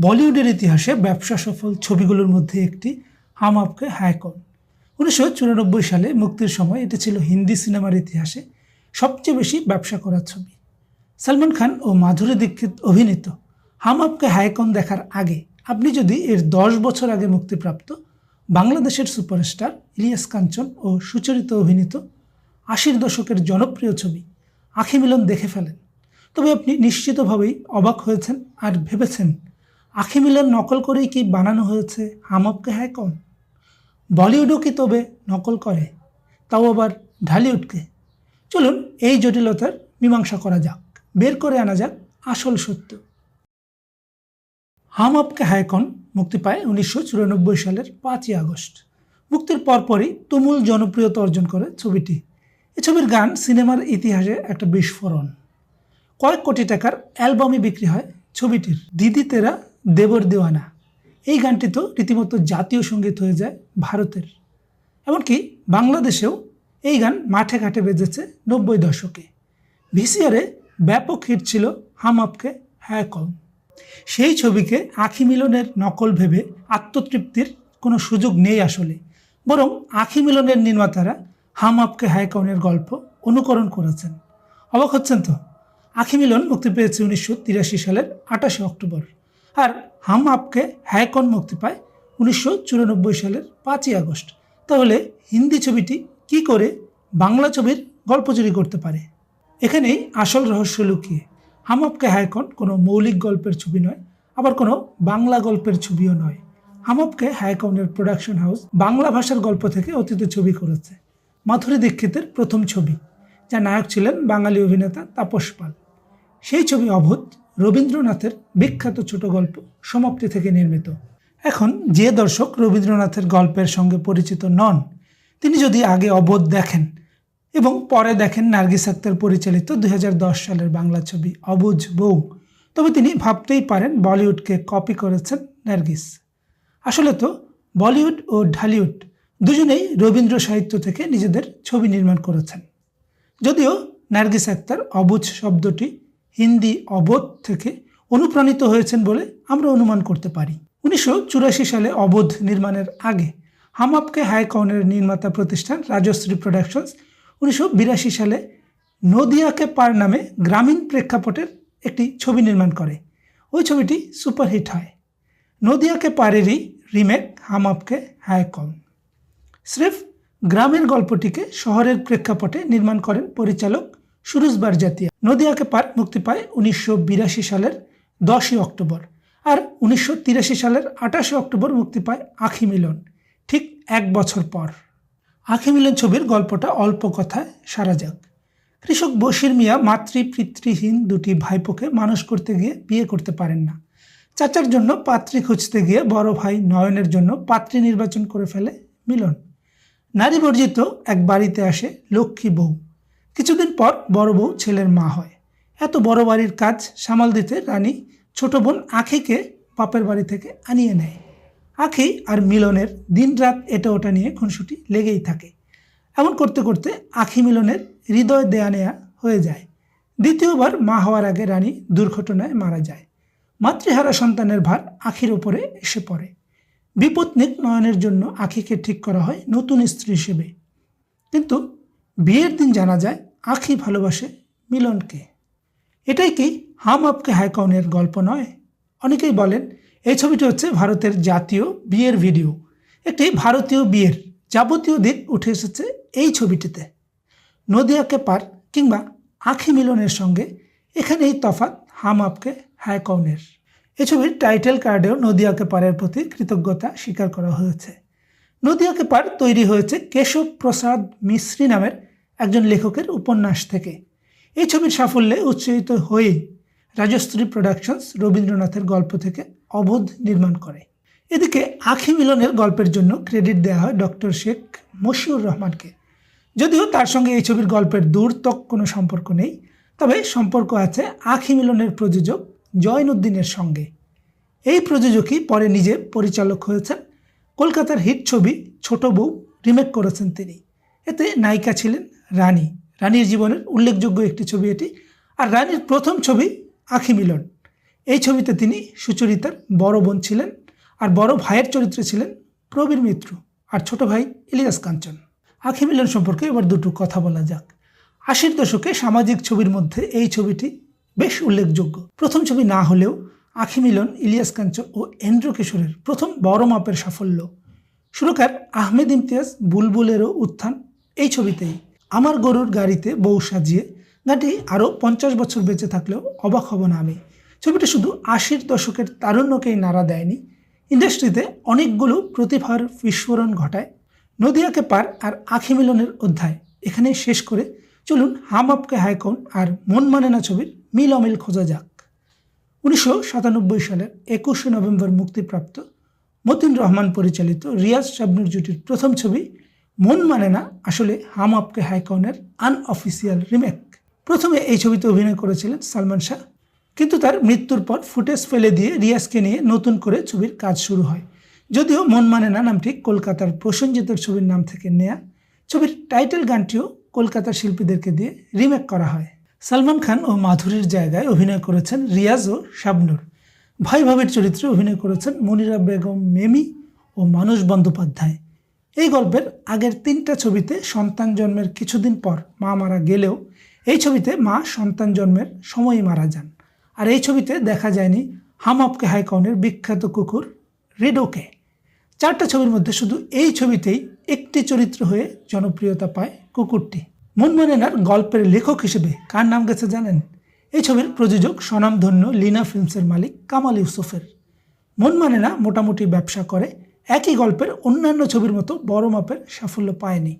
বলিউডের ইতিহাসে ব্যবসা সফল ছবিগুলোর মধ্যে একটি হাম আপকে হায়কন উনিশশো চুরানব্বই সালে মুক্তির সময় এটি ছিল হিন্দি সিনেমার ইতিহাসে সবচেয়ে বেশি ব্যবসা করা ছবি। সলমান খান ও মাধুরী দীক্ষিত অভিনীত হাম আপকে হায়কন দেখার আগে আপনি যদি এর দশ বছর আগে মুক্তিপ্রাপ্ত বাংলাদেশের সুপারস্টার ইলিয়াস কাঞ্চন ও সুচরিত অভিনীত আশির দশকের জনপ্রিয় ছবি আখি মিলন দেখে ফেলেন। তবে আপনি নিশ্চিতভাবেই অবাক হয়েছেন আর ভেবেছেন আখি মিলন নকল করেই কি বানানো হয়েছে? হাম আপকে হায়কন বলিউডও কি তবে নকল করে? তাও আবার ঢালিউডকে। চলুন এই জটিলতার মীমাংসা করা যাক। বের করে আনা যাক আসল সত্য। হাম আপকে হায়কন মুক্তি পায় উনিশশো চুরানব্বই সালের পাঁচই আগস্ট। মুক্তির পরপরই তুমুল জনপ্রিয়তা অর্জন করে ছবিটি। এ ছবির গান সিনেমার ইতিহাসে একটা বিস্ফোরণ। কয়েক কোটি টাকার অ্যালবামই বিক্রি হয় ছবিটির। দিদি তেরা দেবর দেওয়ানা। এই গানটি তো রীতিমতো জাতীয় সংগীত হয়ে যায় ভারতের। এমনকি বাংলাদেশেও এই গান মাঠে ঘাটে বেজেছে নব্বই দশকে। ভিসিআরে ব্যাপক হিট ছিল হাম আপকে হ্যাঁ কম। সেই ছবিকে আখি মিলনের নকল ভেবে আত্মতৃপ্তির কোনো সুযোগ নেই আসলে। বরং আখি মিলনের নির্মাতারা হাম আপকে হাইকনের গল্প অনুকরণ করেছেন। অবাক হচ্ছেন তো? আখি মিলন মুক্তি পেয়েছে উনিশশো তিরাশি সালের আঠাশে অক্টোবর। আর হাম আপকে হাইকন মুক্তি পায় উনিশশো চুরানব্বই সালের পাঁচই আগস্ট। তাহলে হিন্দি ছবিটি কি করে বাংলা ছবির গল্প চুরি করতে পারে? এখানেই আসল রহস্য লুকিয়ে। হাম আপকে হায়কন কোনো মৌলিক গল্পের ছবি নয়, আবার কোনো বাংলা গল্পের ছবিও নয়। হাম আপকে হায়কনের প্রোডাকশন হাউস বাংলা ভাষার গল্প থেকে অতীতে ছবি করেছে মাথুরী দীক্ষিতের প্রথম ছবি যা নায়ক ছিলেন বাঙালি অভিনেতা তাপস পাল। সেই ছবি অভূত রবীন্দ্রনাথের বিখ্যাত ছোট গল্প সমাপ্তি থেকে নির্মিত। এখন যে দর্শক রবীন্দ্রনাথের গল্পের সঙ্গে পরিচিত নন, তিনি যদি আগে অবোধ দেখেন এবং পরে দেখেন নার্গিস আক্তার পরিচালিত দুই হাজার দশ সালের বাংলা ছবি অবুজ বউ, তবে তিনি ভাবতেই পারেন বলিউডকে কপি করেছেন নার্গিস। আসলে তো বলিউড ও ঢালিউড দুজনেই রবীন্দ্র সাহিত্য থেকে নিজেদের ছবি নির্মাণ করেছেন। যদিও নার্গিস আক্তার অবুজ শব্দটি হিন্দি অবোধ থেকে অনুপ্রাণিত হয়েছেন বলে আমরা অনুমান করতে পারি। উনিশশো চুরাশি সালে অবোধ নির্মাণের আগে হাম আপকে হাই কনের নির্মাতা প্রতিষ্ঠান রাজশ্রী প্রোডাকশনস উনিশশো বিরাশি সালে নদিয়াকে পার নামে গ্রামীণ প্রেক্ষাপটের একটি ছবি নির্মাণ করে। ওই ছবিটি সুপারহিট হয়। নদিয়াকে পারেরই রিমেক হাম আপকে হায় কম স্রেফ গ্রামের গল্পটিকে শহরের প্রেক্ষাপটে নির্মাণ করেন পরিচালক সুরজ বারজাতিয়া নদিয়াকে পার মুক্তি পায় উনিশশো বিরাশি সালের দশই অক্টোবর। আর উনিশশো তিরাশি সালের আঠাশে অক্টোবর মুক্তি পায় আখি মিলন। ঠিক এক বছর পর। আখি মিলন ছবির গল্পটা অল্প কথায় সারা যাক। কৃষক বশির মিয়া মাতৃ পিতৃহীন দুটি ভাইপোকে মানুষ করতে গিয়ে বিয়ে করতে পারেন না। চাচার জন্য পাত্রী খুঁজতে গিয়ে বড় ভাই নয়নের জন্য পাত্রী নির্বাচন করে ফেলে মিলন। নারী বর্জিত এক বাড়িতে আসে লক্ষ্মী বউ। কিছুদিন পর বড় বউ ছেলের মা হয়। এত বড় বাড়ির কাজ সামাল দিতে রানী ছোট বোন আখিকে বাপের বাড়ি থেকে আনিয়ে নেয়। আখি আর মিলনের দিনরাত এটা ওটা নিয়ে খুনসুটি লেগেই থাকে। এমন করতে করতে আখি মিলনের হৃদয় দেয়া নেয়া হয়ে যায়। দ্বিতীয়বার মা হওয়ার আগে রানী দুর্ঘটনায় মারা যায়। মাতৃহারা সন্তানের ভার আখির ওপরে এসে পড়ে। বিপত্নিক নয়নের জন্য আখিকে ঠিক করা হয় নতুন স্ত্রী হিসেবে। কিন্তু বিয়ের দিন জানা যায় আখি ভালোবাসে মিলনকে। এটাই কি হাম আপকে হাইকনের গল্প নয়? অনেকেই বলেন, এই ছবিটি হচ্ছে ভারতের জাতীয় বিয়ের ভিডিও। একটি ভারতীয় বিয়ের যাবতীয় দিক উঠে এসেছে এই ছবিটিতে। নদিয়াকে পার কিংবা আখি মিলনের সঙ্গে এখানে এই তফাৎ হাম আপকে হ্যায় কৌনের এ ছবির টাইটেল কার্ডেও নদিয়াকে পারের প্রতি কৃতজ্ঞতা স্বীকার করা হয়েছে। নদিয়াকে পার তৈরি হয়েছে কেশব প্রসাদ মিশ্রি নামের একজন লেখকের উপন্যাস থেকে। এই ছবির সাফল্যে উৎসাহিত হয়ে রাজশ্রী প্রোডাকশনস রবীন্দ্রনাথের গল্প থেকে অবোধ নির্মাণ করে। এদিকে আখি মিলনের গল্পের জন্য ক্রেডিট দেওয়া হয় ডক্টর শেখ মশিউর রহমানকে। যদিও তার সঙ্গে এই ছবির গল্পের দূরতক কোনো সম্পর্ক নেই, তবে সম্পর্ক আছে আখি মিলনের প্রযোজক জয়নুদ্দিনের সঙ্গে। এই প্রযোজকই পরে নিজে পরিচালক হয়েছেন। কলকাতার হিট ছবি ছোট বউ রিমেক করেছেন তিনি। এতে নায়িকা ছিলেন রানী। রানীর জীবনের উল্লেখযোগ্য একটি ছবি এটি। আর রানীর প্রথম ছবি আখি মিলন। এই ছবিতে তিনি সুচরিতার বড় বোন ছিলেন আর বড় ভাইয়ের চরিত্রে ছিলেন প্রবীর মিত্র আর ছোট ভাই ইলিয়াস কাঞ্চন। আখি মিলন সম্পর্কে এবার দুটো কথা বলা যাক। আশির দশকে সামাজিক ছবির মধ্যে এই ছবিটি বেশ উল্লেখযোগ্য। প্রথম ছবি না হলেও আখি মিলন, ইলিয়াস কাঞ্চন ও এন্দ্র কিশোরের প্রথম বড় মাপের সাফল্য। সুরকার আহমেদ ইমতিয়াজ বুলবুলেরও উত্থান এই ছবিতেই। আমার গরুর গাড়িতে বউ সাজিয়ে গানটি আরও পঞ্চাশ বছর বেঁচে থাকলেও অবাক হব না আমি। ছবিটি শুধু আশির দশকের তারুণ্যকেই নাড়া দেয়নি। ইন্ডাস্ট্রিতে অনেকগুলো প্রতিভার বিস্ফোরণ ঘটায়। নদিয়াকে পার আর আখি মিলনের অধ্যায়। এখানে শেষ করে চলুন হাম আপকে হাইকন আর মন মানে না ছবির মিল অমিল খোঁজা যাক। উনিশশো সাতানব্বই সালের একুশে নভেম্বর মুক্তিপ্রাপ্ত মতিন রহমান পরিচালিত রিয়াজ শাবনুর জুটির প্রথম ছবি মন মানে না, আসলে হাম আপকে হাইকনের আনঅফিসিয়াল রিমেক প্রথমে এই ছবিতে অভিনয় করেছিলেন সালমান শাহ, কিন্তু তার মৃত্যুর পর ফুটেজ ফেলে দিয়ে রিয়াজকে নিয়ে নতুন করে ছবির কাজ শুরু হয়। যদিও মন মানে না নামটি কলকাতার প্রসঞ্জিতের ছবির নাম থেকে নেয়া, ছবির টাইটেল গানটিও কলকাতার শিল্পীদেরকে দিয়ে রিমেক করা হয়। সালমান খান ও মাধুরীর জায়গায় অভিনয় করেছেন রিয়াজ ও শাবনুর। ভাই ভাবের চরিত্রে অভিনয় করেছেন মনিরা বেগম, মেমি ও মানুষ বন্দ্যোপাধ্যায়। এই গল্পের আগের তিনটা ছবিতে সন্তান জন্মের কিছুদিন পর মা মারা গেলেও এই ছবিতে মা সন্তান জন্মের সময়ই মারা যান। আর এই ছবিতে দেখা যায়নি হাম আপকে হাইকনের বিখ্যাত কুকুর রিডোকে। চারটা ছবির মধ্যে শুধু এই ছবিতেই একটি চরিত্র হয়ে জনপ্রিয়তা পায় কুকুরটি। মনমনেনার গল্পের লেখক হিসেবে কার নাম গেছে জানেন? এই ছবির প্রযোজক স্বনামধন্য লিনা ফিল্মসের মালিক কামাল ইউসুফের। মন মোটামুটি ব্যবসা করে একই গল্পের অন্যান্য ছবির মতো বড় মাপের সাফল্য পায়নি।